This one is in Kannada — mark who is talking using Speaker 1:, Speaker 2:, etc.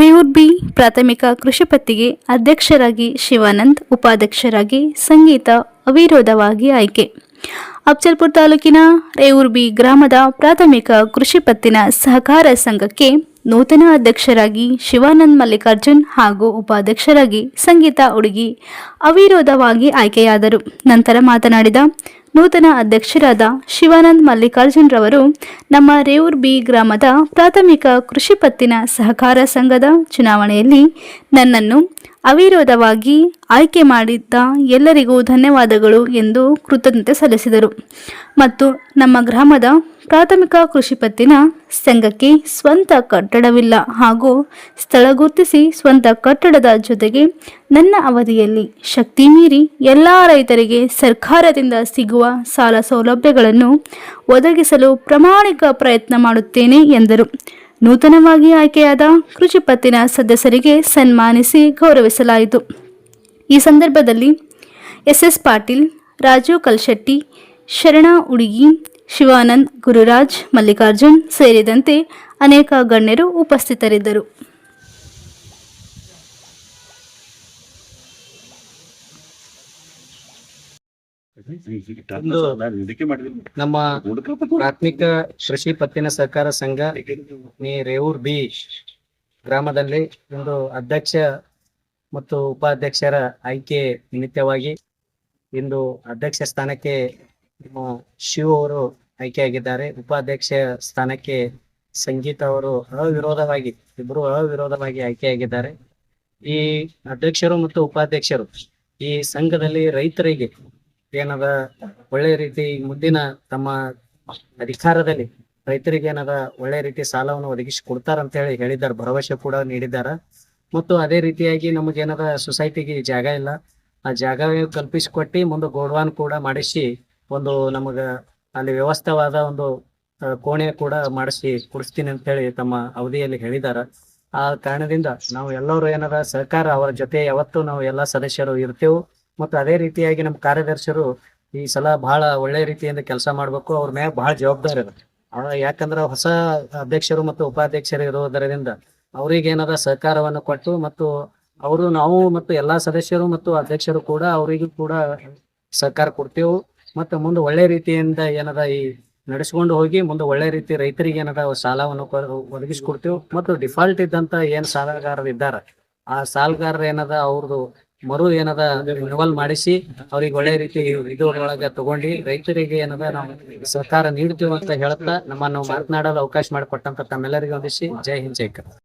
Speaker 1: ರೇವುರ್ಬಿ ಪ್ರಾಥಮಿಕ ಕೃಷಿ ಪತ್ತಿಗೆ ಅಧ್ಯಕ್ಷರಾಗಿ ಶಿವಾನಂದ್, ಉಪಾಧ್ಯಕ್ಷರಾಗಿ ಸಂಗೀತ ಅವಿರೋಧವಾಗಿ ಆಯ್ಕೆ. ಅಫ್ಜಲ್ಪುರ್ ತಾಲೂಕಿನ ರೇವೂರ್ಬಿ ಗ್ರಾಮದ ಪ್ರಾಥಮಿಕ ಕೃಷಿ ಪತ್ತಿನ ಸಹಕಾರ ಸಂಘಕ್ಕೆ ನೂತನ ಅಧ್ಯಕ್ಷರಾಗಿ ಶಿವಾನಂದ್ ಮಲ್ಲಿಕಾರ್ಜುನ್ ಹಾಗೂ ಉಪಾಧ್ಯಕ್ಷರಾಗಿ ಸಂಗೀತ ಉಡುಗಿ ಅವಿರೋಧವಾಗಿ ಆಯ್ಕೆಯಾದರು. ನಂತರ ಮಾತನಾಡಿದ ನೂತನ ಅಧ್ಯಕ್ಷರಾದ ಶಿವಾನಂದ್ ಮಲ್ಲಿಕಾರ್ಜುನ್ ರವರು ನಮ್ಮ ರೇವೂರ್ ಬಿ ಗ್ರಾಮದ ಪ್ರಾಥಮಿಕ ಕೃಷಿ ಪತ್ತಿನ ಸಹಕಾರ ಸಂಘದ ಚುನಾವಣೆಯಲ್ಲಿ ನನ್ನನ್ನು ಅವಿರೋಧವಾಗಿ ಆಯ್ಕೆ ಮಾಡಿದ್ದ ಎಲ್ಲರಿಗೂ ಧನ್ಯವಾದಗಳು ಎಂದು ಕೃತಜ್ಞತೆ ಸಲ್ಲಿಸಿದರು. ಮತ್ತು ನಮ್ಮ ಗ್ರಾಮದ ಪ್ರಾಥಮಿಕ ಕೃಷಿ ಪತ್ತಿನ ಸಂಘಕ್ಕೆ ಸ್ವಂತ ಕಟ್ಟಡವಿಲ್ಲ ಹಾಗೂ ಸ್ಥಳ ಗುರುತಿಸಿ ಸ್ವಂತ ಕಟ್ಟಡದ ಜೊತೆಗೆ ನನ್ನ ಅವಧಿಯಲ್ಲಿ ಶಕ್ತಿ ಮೀರಿ ಎಲ್ಲ ರೈತರಿಗೆ ಸರ್ಕಾರದಿಂದ ಸಿಗುವ ಸಾಲ ಸೌಲಭ್ಯಗಳನ್ನು ಒದಗಿಸಲು ಪ್ರಾಮಾಣಿಕ ಪ್ರಯತ್ನ ಮಾಡುತ್ತೇನೆ ಎಂದರು. ನೂತನವಾಗಿ ಆಯ್ಕೆಯಾದ ಕೃಷಿ ಪತ್ತಿನ ಸದಸ್ಯರಿಗೆ ಸನ್ಮಾನಿಸಿ ಗೌರವಿಸಲಾಯಿತು. ಈ ಸಂದರ್ಭದಲ್ಲಿ ಎಸ್ ಎಸ್ ಪಾಟೀಲ್, ರಾಜು ಕಲ್ಶೆಟ್ಟಿ, ಶರಣ ಉಡುಗಿ, ಶಿವಾನಂದ್ ಗುರುರಾಜ್ ಮಲ್ಲಿಕಾರ್ಜುನ್ ಸೇರಿದಂತೆ ಅನೇಕ ಗಣ್ಯರು ಉಪಸ್ಥಿತರಿದ್ದರು.
Speaker 2: ನಮ್ಮ ಪ್ರಾಥಮಿಕ ಕೃಷಿ ಪತ್ತಿನ ಸಹಕಾರ ಸಂಘ ನೀ ರೇವೂರ್ ಬಿ ಗ್ರಾಮದಲ್ಲಿ ಒಂದು ಅಧ್ಯಕ್ಷ ಮತ್ತು ಉಪಾಧ್ಯಕ್ಷರ ಆಯ್ಕೆ ನಿಮಿತ್ತವಾಗಿ ಇಂದು ಅಧ್ಯಕ್ಷ ಸ್ಥಾನಕ್ಕೆ ನಮ್ಮ ಶಿವ ಅವರು ಆಯ್ಕೆಯಾಗಿದ್ದಾರೆ. ಉಪಾಧ್ಯಕ್ಷ ಸ್ಥಾನಕ್ಕೆ ಸಂಗೀತ ಅವರು ಅವಿರೋಧವಾಗಿ ಇಬ್ಬರು ಅವಿರೋಧವಾಗಿ ಆಯ್ಕೆಯಾಗಿದ್ದಾರೆ. ಈ ಅಧ್ಯಕ್ಷರು ಮತ್ತು ಉಪಾಧ್ಯಕ್ಷರು ಈ ಸಂಘದಲ್ಲಿ ರೈತರಿಗೆ ಏನದ ಒಳ್ಳೆ ರೀತಿ ಮುಂದಿನ ತಮ್ಮ ಅಧಿಕಾರದಲ್ಲಿ ರೈತರಿಗೆ ಏನದ ಒಳ್ಳೆ ರೀತಿ ಸಾಲವನ್ನು ಒದಗಿಸಿ ಕೊಡ್ತಾರ ಅಂತ ಹೇಳಿ ಹೇಳಿದ್ದಾರೆ, ಭರವಸೆ ಕೂಡ ನೀಡಿದ್ದಾರೆ. ಮತ್ತು ಅದೇ ರೀತಿಯಾಗಿ ನಮಗೇನದ ಸೊಸೈಟಿಗೆ ಜಾಗ ಇಲ್ಲ, ಆ ಜಾಗ ಕಲ್ಪಿಸಿಕೊಟ್ಟು ಮುಂದೆ ಗೋಡ್ವಾನ್ ಕೂಡ ಮಾಡಿಸಿ ಒಂದು ನಮಗ ಅಲ್ಲಿ ವ್ಯವಸ್ಥವಾದ ಒಂದು ಕೋಣೆ ಕೂಡ ಮಾಡಿಸಿ ಕೊಡಿಸ್ತೀನಿ ಅಂತ ಹೇಳಿ ತಮ್ಮ ಅವಧಿಯಲ್ಲಿ ಹೇಳಿದ್ದಾರೆ. ಆ ಕಾರಣದಿಂದ ನಾವು ಎಲ್ಲರೂ ಏನದ ಸಹಕಾರ ಅವರ ಜೊತೆ ಯಾವತ್ತೂ ನಾವು ಎಲ್ಲ ಸದಸ್ಯರು ಇರ್ತೇವೆ. ಮತ್ತು ಅದೇ ರೀತಿಯಾಗಿ ನಮ್ಮ ಕಾರ್ಯದರ್ಶರು ಈ ಸಲ ಬಹಳ ಒಳ್ಳೆ ರೀತಿಯಿಂದ ಕೆಲಸ ಮಾಡ್ಬೇಕು. ಅವ್ರ ಮ್ಯಾಗ ಬಹಳ ಜವಾಬ್ದಾರಿ ಅದ ಯಾಕಂದ್ರೆ ಹೊಸ ಅಧ್ಯಕ್ಷರು ಮತ್ತು ಉಪಾಧ್ಯಕ್ಷರು ಅವ್ರಿಗೆ ಏನದ ಸಹಕಾರವನ್ನು ಕೊಟ್ಟು ಮತ್ತು ಅವರು ನಾವು ಮತ್ತು ಎಲ್ಲಾ ಸದಸ್ಯರು ಮತ್ತು ಅಧ್ಯಕ್ಷರು ಕೂಡ ಅವರಿಗೂ ಕೂಡ ಸಹಕಾರ ಕೊಡ್ತೇವೆ. ಮತ್ತು ಮುಂದೆ ಒಳ್ಳೆ ರೀತಿಯಿಂದ ಏನದ ಈ ನಡೆಸ್ಕೊಂಡು ಹೋಗಿ ಮುಂದೆ ಒಳ್ಳೆ ರೀತಿ ರೈತರಿಗೆ ಏನದ ಸಾಲವನ್ನು ಒದಗಿಸ್ಕೊಡ್ತೇವೆ. ಮತ್ತು ಡಿಫಾಲ್ಟ್ ಇದ್ದಂತ ಏನ್ ಸಾಲಗಾರರು ಇದ್ದಾರ ಆ ಸಾಲಗಾರರು ಏನದ ಅವ್ರದ್ದು ಮರು ಏನದ ರಿನವಲ್ ಮಾಡಿಸಿ, ಅವ್ರಿಗೆ ಒಳ್ಳೆ ರೀತಿ ಇದ್ರೊಳಗ ತಗೊಂಡು, ರೈತರಿಗೆ ಏನದ ನಾವು ಸಹಕಾರ ನೀಡ್ತೀವಿ ಅಂತ ಹೇಳ್ತಾ ನಮ್ಮನ್ನು ಮಾತನಾಡಲು ಅವಕಾಶ ಮಾಡಿಕೊಟ್ಟಂತ ತಮ್ಮೆಲ್ಲರಿಗೂ ಒಂದಿಸಿ ಜೈ ಹಿಂದ್, ಜೈ.